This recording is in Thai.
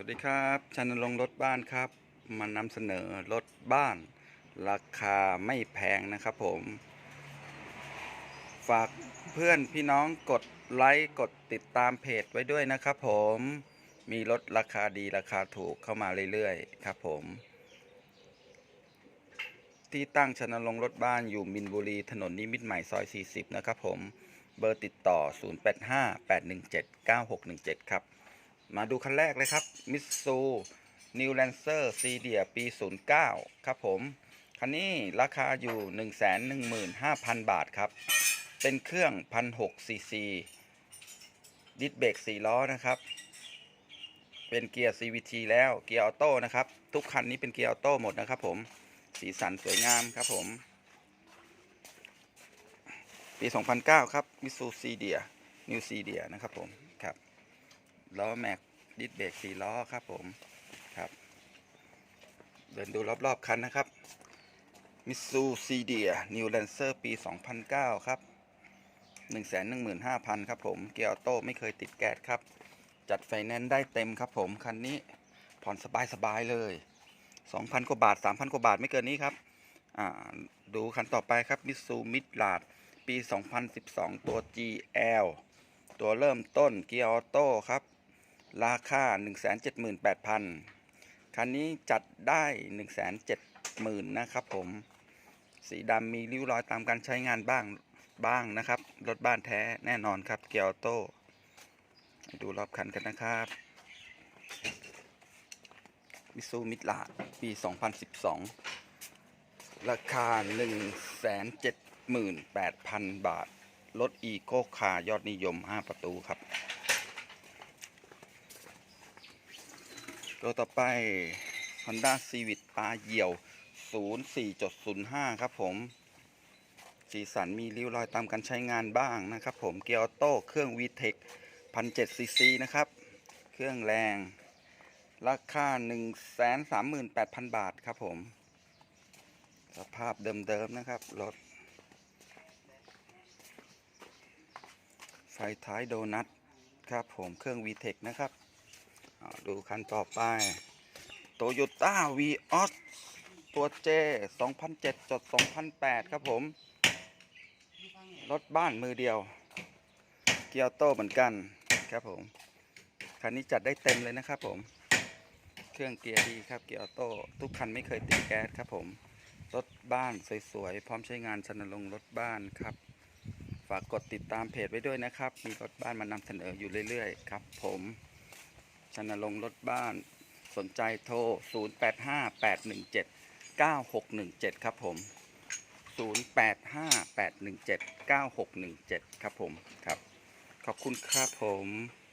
วัสดีครับชันลงรถบ้านครับ มานำเสนอรถบ้าน ราคาไม่แพงนะครับผม ฝากเพื่อนพี่น้องกดไลค์กดติดตามเพจไว้ด้วยนะครับผมมีรถราคาดีราคาถูกเข้ามาเรื่อยๆครับผม ที่ตั้งชันลงรถบ้านอยู่มินบุรีถนนนิมิตรใหม่ซอย 40 นะครับผม เบอร์ติดต่อ 0858179617 ครับ มาดูคันแรกเลยครับมิตซูนิวแลนเซอร์ซีเดียปี 09 ครับผม คันนี้ราคาอยู่ 115,000 บาทครับ เป็นเครื่อง 1,600ซีซีดิสเบรก4ล้อนะครับ เป็นเกียร์ CVT แล้วเกียร์ออโต้นะครับ ทุกคันนี้เป็นเกียร์ออโต้หมดนะครับผม สีสันสวยงามครับผม ปี 2009 ครับมิซูซีเดียนิวซีเดียนะครับผม ครับ ล้อแม็กดิสเบรกสี่ล้อครับผมครับเดินดูรอบๆคันนะครับมิซูซีเดียนิวแลนเซอร์ปี 2009 ครับ 115,000 ครับผม เกียร์ออโต้ไม่เคยติดแก๊สครับ จัดไฟแนนซ์ได้เต็มครับผม คันนี้ผ่อนสบายๆเลย 2,000 กว่าบาท 3,000 กว่าบาทไม่เกินนี้ครับ อ่า ดูคันต่อไปครับมิสซูมิดลาดปี 2012 ตัว GL ตัวเริ่มต้นเกียร์ออโต้ครับ ราคา 178,000 คันนี้จัดได้ 170,000 นะครับผม สีดำมีริ้วรอยตามการใช้งานบ้างบ้างนะครับ รถบ้านแท้แน่นอนครับเกียร์ออโต้ ดูรอบคันกันนะครับมิซูมิดลาปี 2012 ราคา 178,000 บาท รถอีโก้คาร์ยอดนิยม 5 ประตูครับ ตัวต่อไป Honda Civic ปลาเหี่ยว 04.05 ครับผม สีสันมีริ้วรอยตามการใช้งานบ้างนะครับผม เกียร์ออโต้เครื่อง VTEC 1,700ซีซีนะครับ เครื่องแรง ราคา 138,000 บาทครับผม สภาพเดิมๆนะครับ รถ ไฟท้ายโดนัทครับผม เครื่อง VTEC นะครับ ดูคันต่อไป Toyota v ีออสตัว J 2007จด2008 ครับผม รถบ้านมือเดียว เกียร์โต้เหมือนกันครับผม คันนี้จัดได้เต็มเลยนะครับผม เครื่องเกียร์ดีครับเกียร์โต้ทุกคันไม่เคยติดแก๊สครับผม รถบ้านสวยๆ พร้อมใช้งานชนลงรถบ้านครับ ฝากกดติดตามเพจไว้ด้วยนะครับ มีรถบ้านมานำเสนออยู่เรื่อยๆ ครับผม ชนลงรถบ้านสนใจโทร 0858179617 ครับผม 0858179617 ครับผมครับ ขอบคุณครับผม